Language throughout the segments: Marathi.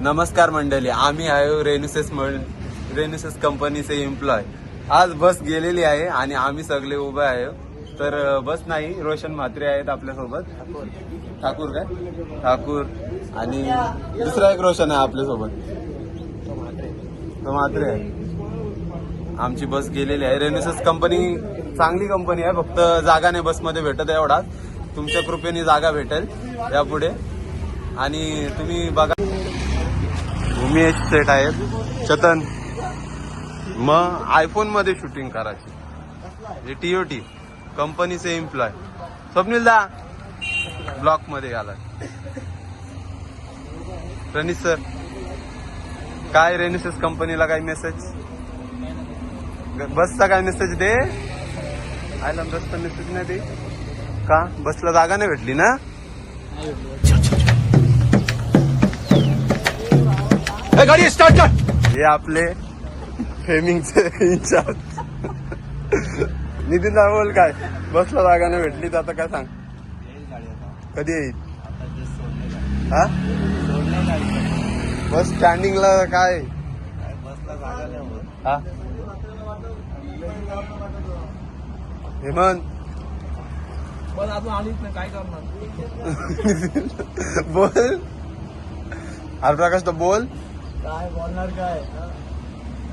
नमस्कार मंडळी आम्ही आहे रेनुसेस रेनुसेस कंपनीचे एम्प्लॉय आज बस गेलेली आहे आणि आम्ही सगळे उभे आहे. तर बस नाही रोशन म्हात्रे आहेत आपल्यासोबत. ठाकूर काय? ठाकूर. आणि दुसरा एक रोशन आहे आपल्यासोबत. तो म्हात्रे आहे. आमची बस गेलेली आहे. रेनुसेस कंपनी चांगली कंपनी आहे. फक्त जागा नाही बसमध्ये भेटत एवढा. तुमच्या कृपेने जागा भेटेल यापुढे. आणि तुम्ही बघा भूमी सेट आहेत. चतन मग आयफोनमध्ये शूटिंग करायची. टीओटी कंपनीचे एम्प्लॉय स्वप्नील दा ब्लॉकमध्ये आला प्रणित सर काय रेनिसेस कंपनीला काय मेसेज बसचा काय मेसेज दे? आयला बसचा मेसेज नाही दे. का? बसला जागा नाही भेटली ना? ए, गाडी स्टार्ट कर. हे आपले फेमिंगचे इंचार्ज नितीन बोल काय? बसला जागा नाही भेटली तर आता काय सांग? कधी येईल? हा? बस स्टँडिंगला काय? हा? हेमंत पण अजून आलीच नाही काय करणार बोल. अरे प्रकाश तर बोल. काय बोलणार काय?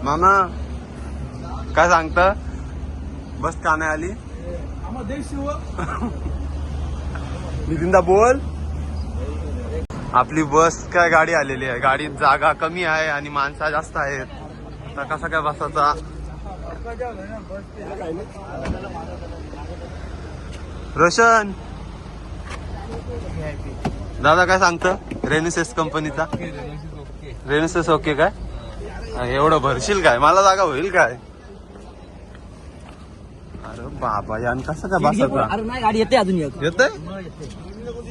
मामा काय सांगता? बस का नाही आली नितीनदा बोल. आपली बस काय गाडी आलेली आहे. गाडीत जागा कमी आहे आणि माणसा जास्त आहेत. तर कसा काय बसाचा रोशन. दादा काय सांगतं? रेनिसेस कंपनीचा रेनिसेस ओके काय? एवढं भरशील काय? मला जागा होईल काय? अरे बाबा यान कसं नाही गाडी येते अजून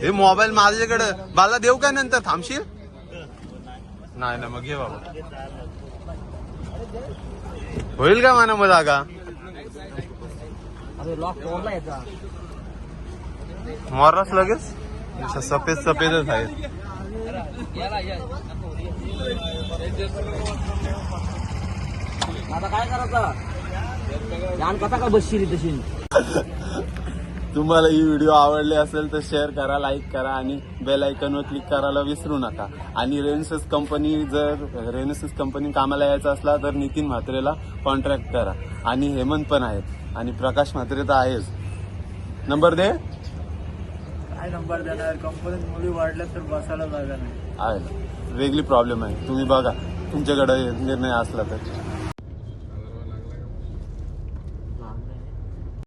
हे मोबाईल माझ्याकडे. मला देऊ काय नंतर? थांबशील? नाही ना मग घे बाबा. होईल का म्हणा मग जागा? मोरस लगेच? सफेद सफेदच आहेत. आता काय करायचं? यान कसा काय बसशील तशी तुम्हाला ही व्हिडिओ आवडली असेल तर शेअर करा लाईक करा आणि बेल आयकॉनवर क्लिक करायला विसरू नका. आणि रेन्सेस कंपनी जर रेन्सेस कंपनी कामाला यायचं असला तर नितीन म्हात्रेला कॉन्ट्रॅक्ट करा. आणि हेमंत पण आहेत. आणि प्रकाश म्हात्रे तर आहेच. नंबर दे. काय नंबर देणार? कंपनीत मुली वाढल्या तर बसायला जागा नाही. आहे. वेगळी प्रॉब्लेम आहे. तुम्ही बघा तुमच्याकडे निर्णय असला तर.